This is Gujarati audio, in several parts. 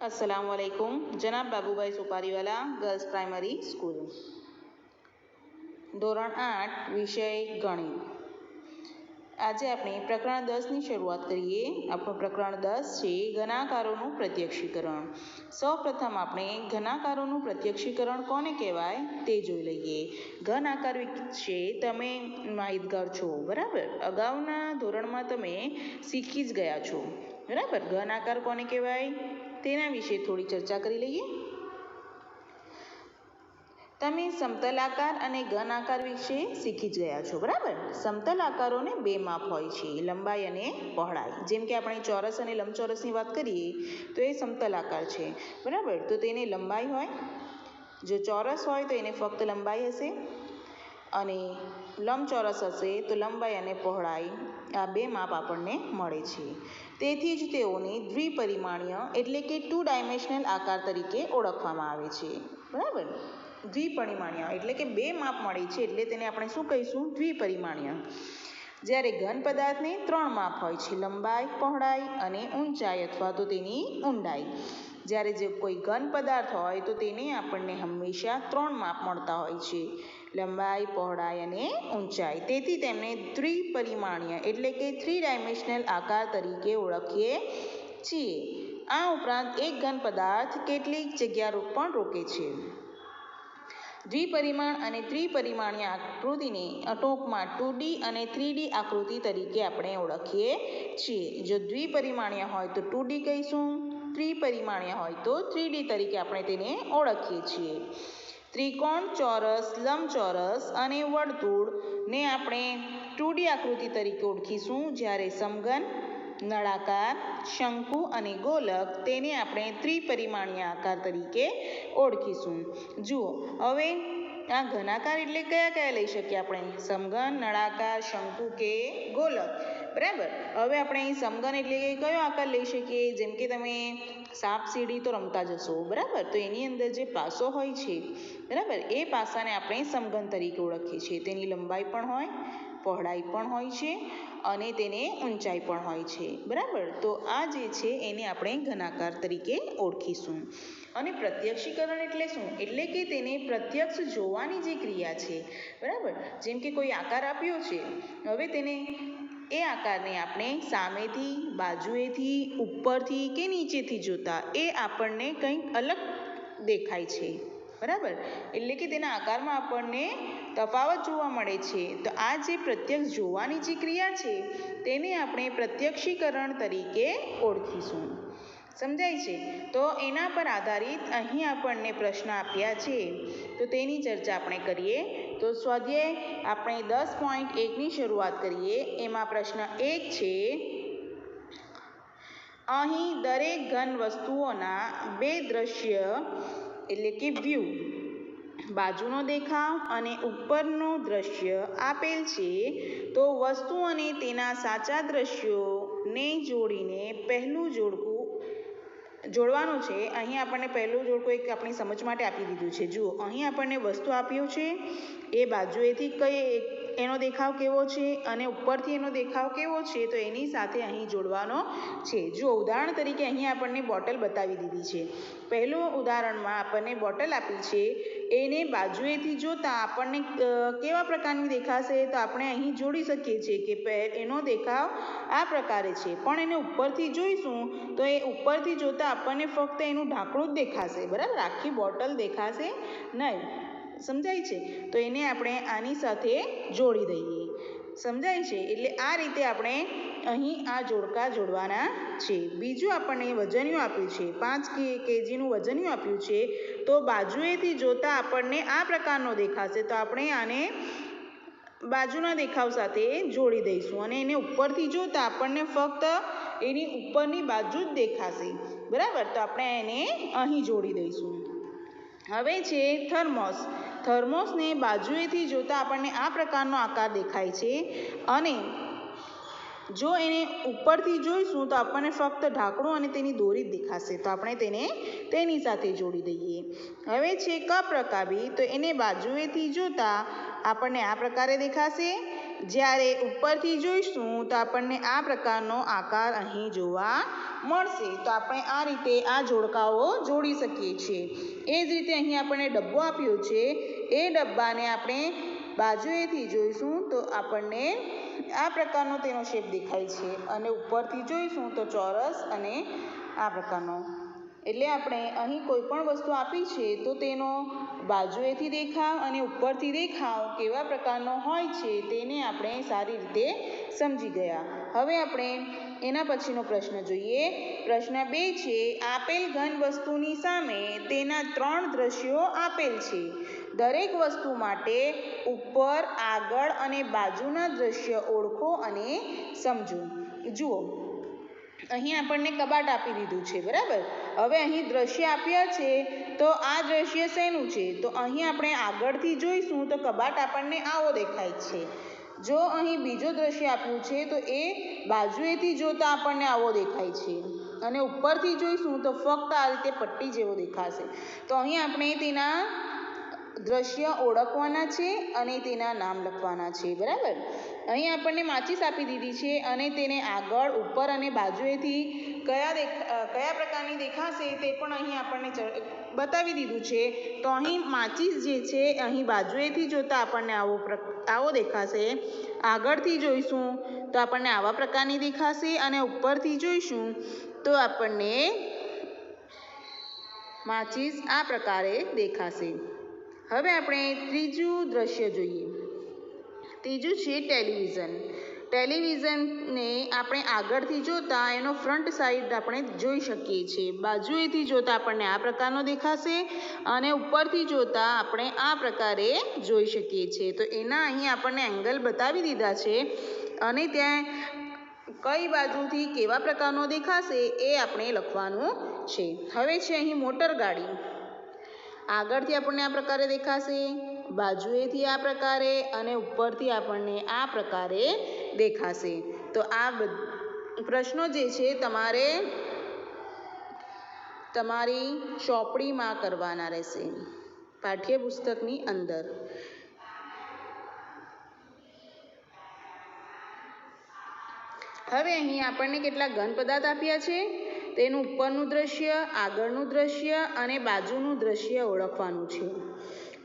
અસલામ વાલેકુમ જનાબ Babubhai Supariwala girls primary school ધોરણ આઠ, વિષય ગણિત. આજે આપણે પ્રકરણ દસની શરૂઆત કરીએ. આપણું પ્રકરણ દસ છે ઘનાકારોનું પ્રત્યક્ષીકરણ. સૌપ્રથમ આપણે ઘનાકારોનું પ્રત્યક્ષીકરણ કોને કહેવાય તે જોઈ લઈએ. ઘન આકાર વિશે તમે માહિતગાર છો, બરાબર? અગાઉના ધોરણમાં તમે શીખી જ ગયા છો. બરાબર? ઘન આકાર કોને કહેવાય? તેના વિશે થોડી ચર્ચા કરી લઈએ. તમે સમતલ આકાર અને ઘન આકાર વિશે શીખી જ ગયા છો, બરાબર? સમતલ આકારોને બે માપ હોય છે, લંબાઈ અને પહોળાઈ. જેમ કે આપણે ચોરસ અને લંબચોરસની વાત કરીએ, તો એ સમતલ આકાર છે, બરાબર? તો તેને લંબાઈ હોય, જો ચોરસ હોય તો એને ફક્ત લંબાઈ હશે. અને લંબચોરસ હશે તો લંબાઈ અને પહોળાઈ આ બે માપ આપણને મળે છે. તેથી જ તેઓને દ્વિપરિમાણીય એટલે કે ટુ ડાયમેન્શનલ આકાર તરીકે ઓળખવામાં આવે છે. બરાબર? દ્વિપરિમાણીય એટલે કે બે માપ મળે છે એટલે તેને આપણે શું કહીશું? દ્વિપરિમાણીય. જ્યારે ઘન પદાર્થને ત્રણ માપ હોય છે, લંબાઈ, પહોળાઈ અને ઊંચાઈ અથવા તો તેની ઊંડાઈ. જ્યારે જે કોઈ ઘન પદાર્થ હોય તો તેને આપણને હંમેશા ત્રણ માપ મળતા હોય છે. લંબાઈ, પહોળાઈ અને ઊંચાઈ. તેથી તેમને ત્રિપરિમાણીય એટલે કે થ્રી ડાયમેન્શનલ આકાર તરીકે ઓળખીએ છીએ. આ ઉપરાંત એક ઘન પદાર્થ કેટલીક જગ્યા પણ રોકે છે. દ્વિપરિમાણ અને ત્રિપરિમાણીય આકૃતિને ટૂંકમાં ટુ ડી અને થ્રી ડી આકૃતિ તરીકે આપણે ઓળખીએ છીએ. જો દ્વિપરિમાણીય હોય તો ટુ ડી કહીશું, ત્રિપરિમાણીય હોય તો થ્રી ડી તરીકે આપણે તેને ઓળખીએ છીએ. ત્રિકોણ ચોરસ લંબચોરસ અને વર્તુળને આપણે ટુડી આકૃતિ તરીકે ઓળખીશું. જ્યારે સમઘન, નળાકાર, શંકુ અને ગોલક તેને આપણે ત્રિપરિમાણીય આકાર તરીકે ઓળખીશું. જુઓ, હવે આ ઘનાકાર એટલે કયા કયા લઈ શકીએ આપણે? સમઘન, નળાકાર, શંકુ કે ગોલક. બરાબર? હવે આપણે અહીં સમઘન એટલે કયો આકાર લઈ શકીએ? જેમ કે તમે સાપ સીડી તો રમતા જશો, બરાબર? તો એની અંદર જે પાસો હોય છે, બરાબર? એ પાસાને આપણે સમઘન તરીકે ઓળખીએ છીએ. તેની લંબાઈ પણ હોય, પહોળાઈ પણ હોય છે અને તેને ઊંચાઈ પણ હોય છે. બરાબર? તો આ જે છે એને આપણે ઘનાકાર તરીકે ઓળખીશું. અને પ્રત્યક્ષીકરણ એટલે શું? એટલે કે તેને પ્રત્યક્ષ જોવાની જે ક્રિયા છે. બરાબર? જેમ કે કોઈ આકાર આપ્યો છે. હવે તેને એ આકારને આપણે સામેથી, બાજુએથી, ઉપરથી કે નીચેથી જોતા એ આપણને કંઈક અલગ દેખાય છે. બરાબર? એટલે કે તેના આકારમાં આપણને તફાવત જોવા મળે છે. તો આ જે પ્રત્યક્ષ જોવાની જે ક્રિયા છે, તેને આપણે પ્રત્યક્ષીકરણ તરીકે ઓળખીશું. સમજાય છે? તો એના પર આધારિત અહીં આપણને પ્રશ્ન આપ્યા છે. તો તેની ચર્ચા આપણે કરીએ. તો સ્વાધ્યાય, આપણે દસ પોઈન્ટ એકની શરૂઆત કરીએ. એમાં પ્રશ્ન એક છે, અહીં દરેક ઘન વસ્તુઓના બે દ્રશ્ય એટલે કે વ્યૂ બાજુનો દેખાવ અને ઉપરનું દ્રશ્ય આપેલ છે. તો વસ્તુ અને તેના સાચા દ્રશ્યોને જોડીને પહેલું જોડકું જોડવાનું છે. અહીં આપણને પહેલું જોડકું એક આપણી સમજ માટે આપી દીધું છે. જુઓ, અહીં આપણને વસ્તુ આપ્યું છે. એ બાજુએથી કઈ એનો દેખાવ કેવો છે અને ઉપરથી એનો દેખાવ કેવો છે તો એની સાથે અહીં જોડવાનો છે. જો ઉદાહરણ તરીકે અહીં આપણને બોટલ બતાવી દીધી છે. પહેલું ઉદાહરણમાં આપણને બોટલ આપી છે. એને બાજુએથી જોતાં આપણને કેવા પ્રકારની દેખાશે? તો આપણે અહીં જોડી શકીએ છીએ કે એનો દેખાવ આ પ્રકારે છે. પણ એને ઉપરથી જોઈશું તો એ ઉપરથી જોતાં આપણને ફક્ત એનું ઢાંકણું જ દેખાશે. બરાબર? આખી બોટલ દેખાશે નહીં. સમજાય છે? તો એને આપણે આની સાથે જોડી દઈએ. સમજાય છે? એટલે આ રીતે આપણે અહીં આ જોડકા જોડવાના છે. બીજું આપણને વજનિયું આપ્યું છે. પાંચ કેજીનું વજનિયું આપ્યું છે. તો બાજુએથી જોતાં આપણને આ પ્રકારનો દેખાશે. તો આપણે આને બાજુના દેખાવ સાથે જોડી દઈશું અને એને ઉપરથી જોતાં આપણને ફક્ત એની ઉપરની બાજુ જ દેખાશે. બરાબર? તો આપણે એને અહીં જોડી દઈશું. હવે છે થર્મોસ. થર્મોસને બાજુએથી જોતાં આપણને આ પ્રકારનો આકાર દેખાય છે. અને જો એને ઉપરથી જોઈશું તો આપણને ફક્ત ઢાંકણું અને તેની દોરી જ દેખાશે. તો આપણે તેને તેની સાથે જોડી દઈએ. હવે છે ક પ્રકાબી તો એને બાજુએથી જોતાં આપણને આ પ્રકારે દેખાશે. જ્યારે ઉપરથી જોઈશું તો આપણને આ પ્રકારનો આકાર અહીં જોવા મળશે. તો આપણે આ રીતે આ જોડકાઓ જોડી શકીએ છીએ. એ જ રીતે અહીં આપણને ડબ્બો આપ્યો છે. એ ડબ્બાને આપણે બાજુએથી જોઈશું તો આપણને આ પ્રકારનો તેનો શેપ દેખાય છે. અને ઉપરથી જોઈશું તો ચોરસ અને આ પ્રકારનો એટલે આપણે અહીં કોઈ પણ વસ્તુ આપી છે, તો તેનો બાજુએથી દેખાવ અને ઉપરથી દેખાવ કેવા પ્રકારનો હોય છે, તેને આપણે સારી રીતે સમજી ગયા. હવે આપણે એના પછીનો પ્રશ્ન જોઈએ. પ્રશ્ન બે છે, આપેલ ઘન વસ્તુની સામે તેના ત્રણ દ્રશ્યો આપેલ છે. દરેક વસ્તુ માટે ઉપર, આગળ અને બાજુના દ્રશ્ય ઓળખો અને સમજો. જુઓ. અહીં આપણને કબાટ આપી દીધું છે, બરાબર? હવે અહીં દ્રશ્ય આપ્યા છે, તો આ દ્રશ્ય શેનું છે? તો અહીં આપણે આગળથી જોઈશું, તો કબાટ આપણને આવો દેખાય છે. જો અહીં બીજો દ્રશ્ય આપ્યું છે, તો એ બાજુએથી જોતા આપણને આવો દેખાય છે. અને ઉપરથી જોઈશું, તો ફક્ત આ રીતે પટ્ટી જેવો દેખાશે. તો અહીં આપણે તેના દ્રશ્ય ઓળખવાના છે અને તેના નામ લખવાના છે, બરાબર? અહીં આપણને માચિસ આપી દીધી છે અને તેને આગળ, ઉપર અને બાજુએથી કયા દેખ કયા પ્રકારની દેખાશે તે પણ અહીં આપણને બતાવી દીધું છે. તો અહીં માચિસ જે છે, અહીં બાજુએથી જોતાં આપણને આવો આવો દેખાશે. આગળથી જોઈશું તો આપણને આવા પ્રકારની દેખાશે અને ઉપરથી જોઈશું તો આપણને માચિસ આ પ્રકારે દેખાશે. હવે આપણે ત્રીજું દ્રશ્ય જોઈએ. ત્રીજું છે ટેલિવિઝન. ટેલિવિઝનને આપણે આગળથી જોતાં એનો ફ્રન્ટ સાઈડ આપણે જોઈ શકીએ છીએ. બાજુએથી જોતાં આપણને આ પ્રકારનો દેખાશે અને ઉપરથી જોતાં આપણે આ પ્રકારે જોઈ શકીએ છીએ. તો એના અહીં આપણને એંગલ બતાવી દીધા છે અને ત્યાં કઈ બાજુથી કેવા પ્રકારનો દેખાશે એ આપણે લખવાનું છે. હવે છે અહીં મોટર ગાડી. આગળથી આપણને આ પ્રકારે દેખાશે, બાજુએથી આ પ્રકારે અને ઉપરથી આપણને આ પ્રકારે દેખાશે. તો આ પ્રશ્નો જે છે તમારે તમારી ચોપડીમાં કરવાના રહેશે, પાઠ્યપુસ્તકની અંદર. હવે અહીં આપણને કેટલા ઘન પદાર્થ આપ્યા છે? તેનું ઉપરનું દ્રશ્ય, આગળનું દ્રશ્ય અને બાજુનું દ્રશ્ય ઓળખવાનું છે.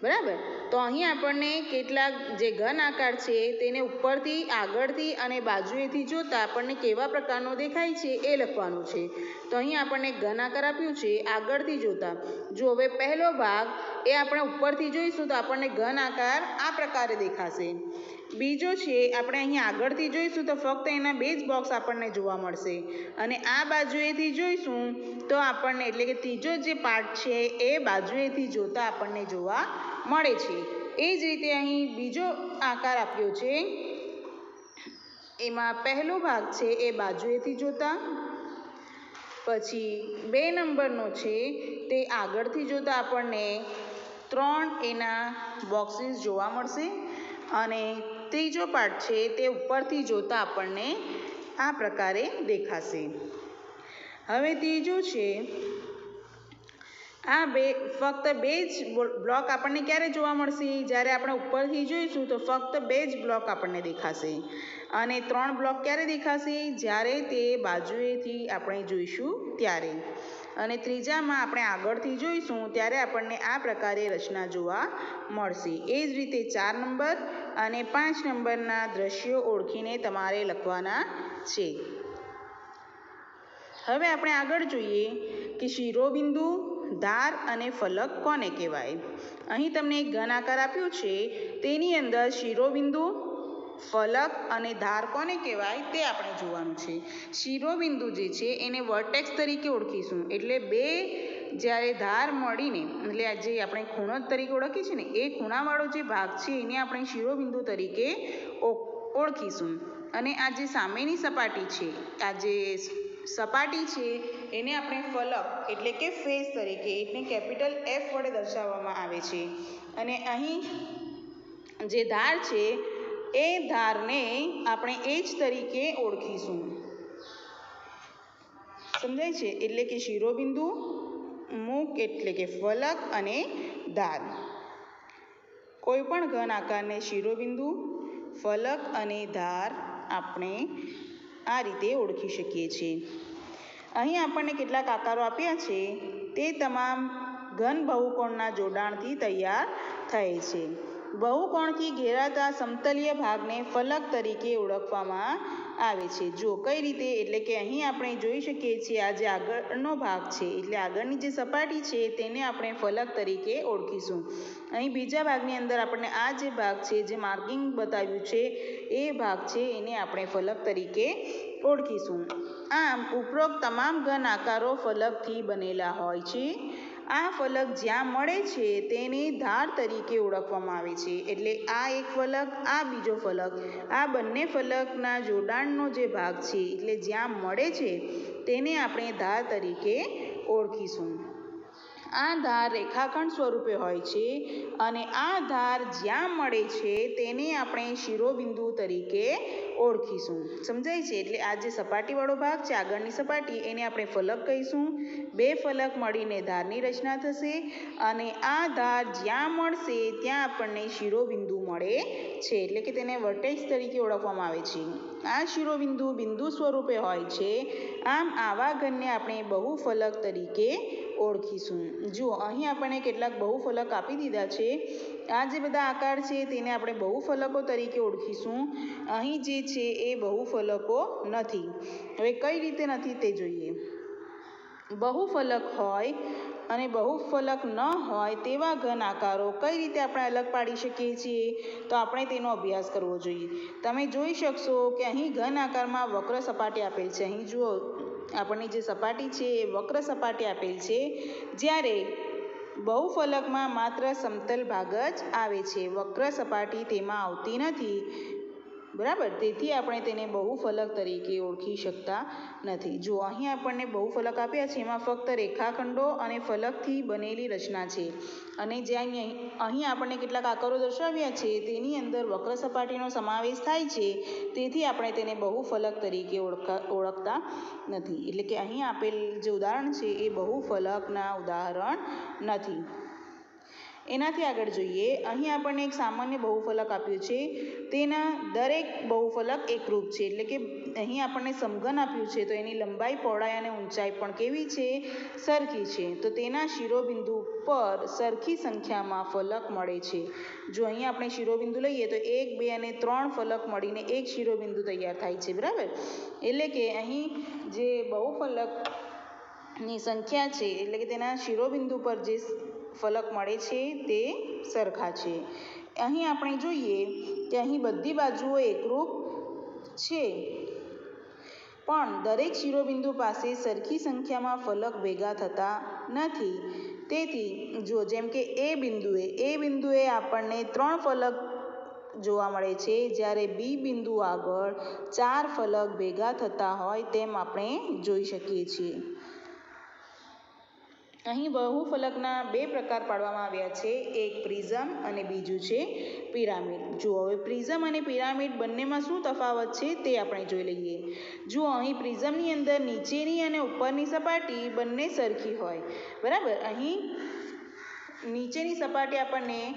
બરાબર? તો અહીં આપણને કેટલાક જે ઘન આકાર છે તેને ઉપરથી, આગળથી અને બાજુએથી જોતાં આપણને કેવા પ્રકારનો દેખાય છે એ લખવાનું છે. તો અહીં આપણને ઘન આકાર આપ્યું છે, આગળથી જોતાં. જો હવે પહેલો ભાગ એ આપણે ઉપરથી જોઈશું તો આપણને ઘન આકાર આ પ્રકારે દેખાશે. બીજો છે, આપણે અહીં આગળથી જોઈશું તો ફક્ત એના બે જ બોક્સ આપણને જોવા મળશે. અને આ બાજુએથી જોઈશું તો આપણને એટલે કે ત્રીજો જે પાર્ટ છે, એ બાજુએથી જોતાં આપણને જોવા મળે છે. એ જ રીતે અહીં બીજો આકાર આપ્યો છે. એમાં પહેલો ભાગ છે, એ બાજુએથી જોતાં. પછી બે નંબરનો છે, તે આગળથી જોતાં આપણને ત્રણ એના બોક્સીસ જોવા મળશે. અને ત્રીજો પાર્ટ છે તે ઉપરથી જોતાં આપણને આ પ્રકારે દેખાશે. હવે ત્રીજું છે, આ બે, ફક્ત બે જ બ્લોક આપણને ક્યારે જોવા મળશે? જ્યારે આપણે ઉપરથી જોઈશું તો ફક્ત બે જ બ્લોક આપણને દેખાશે. અને ત્રણ બ્લોક ક્યારે દેખાશે? જ્યારે તે બાજુએથી આપણે જોઈશું ત્યારે. અને ત્રીજામાં આપણે આગળથી જોઈશું, ત્યારે આપણને આ પ્રકારે રચના જોવા મળશે. એ જ રીતે ચાર નંબર અને પાંચ નંબરના દ્રશ્યો ઓળખીને તમારે લખવાના છે. હવે આપણે આગળ જોઈએ કે શિરોબિંદુ, ધાર અને ફલક કોને કહેવાય? અહીં તમને એક ઘન આકાર આપ્યો છે. તેની અંદર શિરોબિંદુ ફલક અને ધાર કોને કહેવાય તે આપણે જોવાનું છે. શિરોબિંદુ જે છે એને વર્ટેક્સ તરીકે ઓળખીશું. એટલે બે જ્યારે ધાર મળીને, એટલે આ જે આપણે ખૂણો તરીકે ઓળખીએ છીએ ને, એ ખૂણાવાળો જે ભાગ છે એને આપણે શિરોબિંદુ તરીકે ઓળખીશું. અને આ જે સામેની સપાટી છે, આ જે સપાટી છે, એને આપણે ફલક એટલે કે ફેસ તરીકે, એટલે કેપિટલ એફ વડે દર્શાવવામાં આવે છે. અને અહીં જે ધાર છે એ ધારને આપણે એજ તરીકે ઓળખીશું. સમજાય છે? એટલે કે શિરોબિંદુ, મુખ એટલે કે ફલક અને ધાર. કોઈપણ ઘન આકારને શિરોબિંદુ, ફલક અને ધાર આપણે આ રીતે ઓળખી શકીએ છીએ. અહીં આપણને કેટલાક આકારો આપ્યા છે. તે તમામ ઘન બહુકોણના જોડાણથી તૈયાર થયેલ છે. બહુકોણથી ઘેરાતા સમતલીય ભાગને ફલક તરીકે ઓળખવામાં આવે છે. જો કઈ રીતે? એટલે કે અહીં આપણે જોઈ શકીએ છીએ આ જે આગળનો ભાગ છે. એટલે આગળની જે સપાટી છે તેને આપણે ફલક તરીકે ઓળખીશું. અહીં બીજા ભાગની અંદર આપણને આ જે ભાગ છે, જે માર્કિંગ બતાવ્યું છે, એ ભાગ છે એને આપણે ફલક તરીકે ઓળખીશું. આમ, ઉપરોક્ત તમામ ઘન આકારો ફલકથી બનેલા હોય છે. આ ફલક જ્યાં મળે છે તેને ધાર તરીકે ઓળખવામાં આવે છે. એટલે આ એક ફલક, આ બીજો ફલક, આ બંને ફલકના જોડાણનો જે ભાગ છે, એટલે જ્યાં મળે છે તેને આપણે ધાર તરીકે ઓળખીશું. આ ધાર રેખાખંડ સ્વરૂપે હોય છે અને આ ધાર જ્યાં મળે છે તેને આપણે શિરોબિંદુ તરીકે ઓળખીશું. સમજાય છે? એટલે આ જે સપાટીવાળો ભાગ છે, આગળની સપાટી, એને આપણે ફલક કહીશું. બે ફલક મળીને ધારની રચના થશે અને આ ધાર જ્યાં મળશે ત્યાં આપણને શિરોબિંદુ મળે છે. એટલે કે તેને વર્ટેક્સ તરીકે ઓળખવામાં આવે છે. આ શિરોબિંદુ બિંદુ સ્વરૂપે હોય છે. આમ આવા ઘનને આપણે બહુફલક તરીકે ઓળખીશું. જુઓ, અહીં આપણને કેટલાક બહુફલક આપી દીધા છે. આ જે બધા આકાર છે, તેને આપણે બહુફલકો તરીકે ઓળખીશું. અહીં જે છે, એ બહુફલકો નથી. હવે કઈ રીતે નથી તે જોઈએ. બહુફલક હોય અને બહુફલક ન હોય તેવા ઘન આકારો કઈ રીતે આપણે અલગ પાડી શકીએ છીએ? તો આપણે તેનો અભ્યાસ કરવો જોઈએ. તમે જોઈ શકશો કે અહીં ઘન આકારમાં વક્ર સપાટી આપેલ છે. અહીં જુઓ આપણને જે સપાટી છે એ વક્ર સપાટી આપેલ છે, જ્યારે બહુફલકમાં માત્ર સમતલ ભાગ જ આવે છે. વક્ર સપાટી તેમાં આવતી નથી. બરાબર? તેથી આપણે તેને બહુફલક તરીકે ઓળખી શકતા નથી. જો અહીં આપણને બહુફલક આપ્યા છે, એમાં ફક્ત રેખાખંડો અને ફલકથી બનેલી રચના છે. અને જ્યાં અહીં આપણને કેટલાક આકારો દર્શાવ્યા છે, તેની અંદર વક્ર સપાટીનો સમાવેશ થાય છે. તેથી આપણે તેને બહુફલક તરીકે ઓળખા, ઓળખતા નથી. એટલે કે અહીં આપેલ જે ઉદાહરણ છે, એ બહુફલકના ઉદાહરણ નથી. એનાથી આગળ જોઈએ, અહીં આપણને એક સામાન્ય બહુફલક આપ્યું છે. તેના દરેક બહુફલક એકરૂપ છે. એટલે કે અહીં આપણને સમઘન આપ્યું છે, તો એની લંબાઈ, પહોળાઈ અને ઊંચાઈ પણ કેવી છે? સરખી છે. તો તેના શિરોબિંદુ પર સરખી સંખ્યામાં ફલક મળે છે. જો અહીં આપણે શિરોબિંદુ લઈએ, તો એક, બે અને ત્રણ ફલક મળીને એક શિરોબિંદુ તૈયાર થાય છે. બરાબર? એટલે કે અહીં જે બહુફલકની સંખ્યા છે, એટલે કે તેના શિરોબિંદુ પર જે ફલક મળે છે તે સરખા છે. અહીં આપણે જોઈએ કે અહીં બધી બાજુઓ એકરૂપ છે. પણ દરેક શિરોબિંદુ પાસે સરખી સંખ્યામાં ફલક ભેગા થતા નથી. તેથી જો જેમ કે એ બિંદુએ એ બિંદુએ આપણને ત્રણ ફલક જોવા મળે છે, જ્યારે બી બિંદુ આગળ ચાર ફલક ભેગા થતા હોય તેમ આપણે જોઈ શકીએ છીએ. અહીં બહુફલકના બે પ્રકાર પાડવામાં આવ્યા છે. એક પ્રિઝમ અને બીજું છે પિરામિડ. જુઓ, હવે પ્રિઝમ અને પિરામિડ બંનેમાં શું તફાવત છે તે આપણે જોઈ લઈએ. જુઓ, અહીં પ્રિઝમની અંદર નીચેની અને ઉપરની સપાટી બંને સરખી હોય. બરાબર? અહીં નીચેની સપાટી આપણને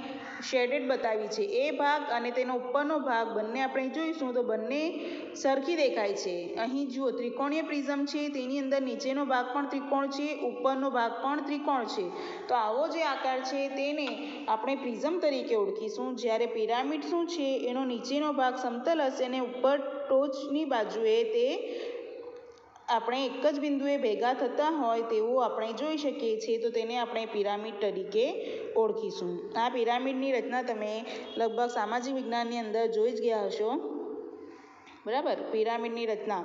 શેડેડ બતાવી છે. એ ભાગ અને તેનો ઉપરનો ભાગ બંને આપણે જોઈશું તો બંને સરખી દેખાય છે. અહીં જુઓ, ત્રિકોણીય પ્રિઝમ છે, તેની અંદર નીચેનો ભાગ પણ ત્રિકોણ છે, ઉપરનો ભાગ પણ ત્રિકોણ છે. તો આવો જે આકાર છે તેને આપણે પ્રિઝમ તરીકે ઓળખીશું. જ્યારે પિરામિડ શું છે, એનો નીચેનો ભાગ સમતલ હશે અને ઉપર ટોચની બાજુએ તે આપણે એક જ બિંદુએ ભેગા થતા હોય તેવું આપણે જોઈ શકીએ છીએ, તો તેને આપણે પિરામિડ તરીકે ઓળખીશું. આ પિરામિડની રચના તમે લગભગ સામાજિક વિજ્ઞાનની અંદર જોઈ જ ગયા હશો. બરાબર? પિરામિડની રચના.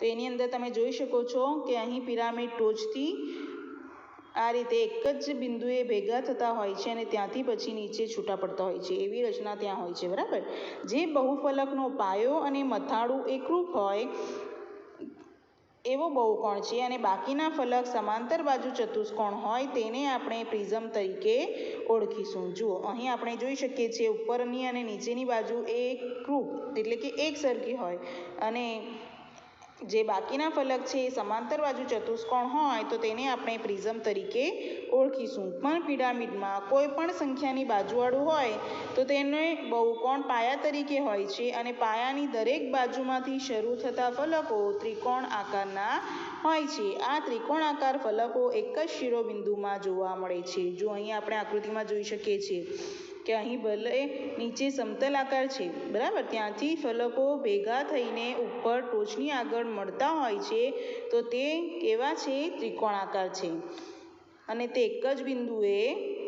તો એની અંદર તમે જોઈ શકો છો કે અહીં પિરામિડ ટોચથી આ રીતે એક જ બિંદુએ ભેગા થતા હોય છે અને ત્યાંથી પછી નીચે છૂટા પડતા હોય છે. એવી રચના ત્યાં હોય છે. બરાબર? જે બહુફલકનો પાયો અને મથાળું એકરૂપ હોય એવો બહુકોણ છે? અને બાકીના ફલક સમાંતર બાજુ ચતુષ્કોણ હોય તેને આપણે પ્રિઝમ તરીકે ઓળખીશું. જુઓ, અહીં આપણે જોઈ શકીએ છીએ ઉપરની અને નીચેની બાજુ એકરૂપ એટલે કે એક સરખી હોય. અને જે બાકીના ફલક છે એ સમાંતર બાજુ ચતુષ્કોણ હોય તો તેને આપણે પ્રિઝમ તરીકે ઓળખીશું. પણ પિરામિડમાં કોઈ પણ સંખ્યાની બાજુવાળું હોય તો તેને બહુકોણ પાયા તરીકે હોય છે અને પાયાની દરેક બાજુમાંથી શરૂ થતા ફલકો ત્રિકોણ આકારના હોય છે. આ ત્રિકોણાકાર ફલકો એક જ શિરોબિંદુમાં જોવા મળે છે. જો અહીં આપણે આકૃતિમાં જોઈ શકીએ છીએ. કે અહીં ભલે નીચે સમતલ આકાર છે, બરાબર? ત્યાંથી ફલકો ભેગા થઈને ઉપર ટોચની આગળ મળતા હોય છે, તો તે કેવા છે? ત્રિકોણાકાર છે. અને તે એક જ બિંદુએ,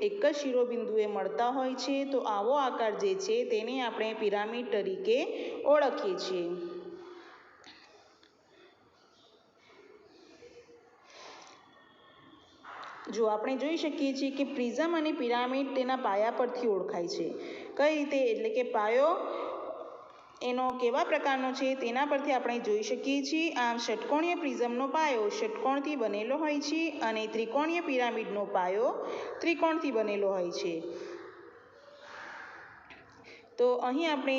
એક જ શિરોબિંદુએ મળતા હોય છે, તો આવો આકાર જે છે, તેને આપણે પિરામિડ તરીકે ઓળખીએ છીએ. જો આપણે જોઈ શકીએ છીએ કે પ્રિઝમ અને પિરામિડ તેના પાયા પરથી ઓળખાય છે. કઈ રીતે? એટલે કે પાયો એનો કેવા પ્રકારનો છે તેના પરથી આપણે જોઈ શકીએ છીએ. આમ ષટકોણીય પ્રિઝમનો પાયો ષટકોણથી બનેલો હોય છે અને ત્રિકોણીય પિરામિડનો પાયો ત્રિકોણથી બનેલો હોય છે. તો અહીં આપણે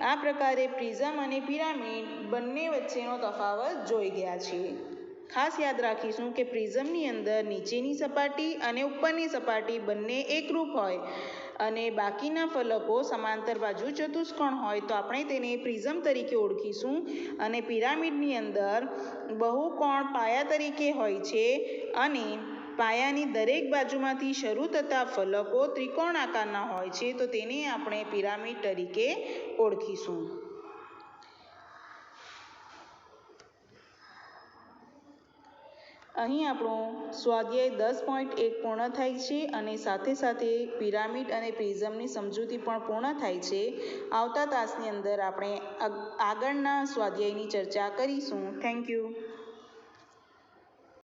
આ પ્રકારે પ્રિઝમ અને પિરામિડ બંને વચ્ચેનો તફાવત જોઈ ગયા છીએ. ખાસ યાદ રાખીશું કે પ્રિઝમની અંદર નીચેની સપાટી અને ઉપરની સપાટી બંને એકરૂપ હોય અને બાકીના ફલકો સમાંતર બાજુ ચતુષ્કોણ હોય તો આપણે તેને પ્રિઝમ તરીકે ઓળખીશું. અને પિરામિડની અંદર બહુકોણ પાયા તરીકે હોય છે અને પાયાની દરેક બાજુમાંથી શરૂ થતા ફલકો ત્રિકોણ આકારના હોય છે તો તેને આપણે પિરામિડ તરીકે ઓળખીશું. અહીં આપણો સ્વાધ્યાય દસ પોઈન્ટ એક પૂર્ણ થાય છે અને સાથે સાથે પિરામિડ અને પ્રિઝમની સમજૂતી પણ પૂર્ણ થાય છે. આવતા તાસની અંદર આપણે આગળના સ્વાધ્યાયની ચર્ચા કરીશું. Thank you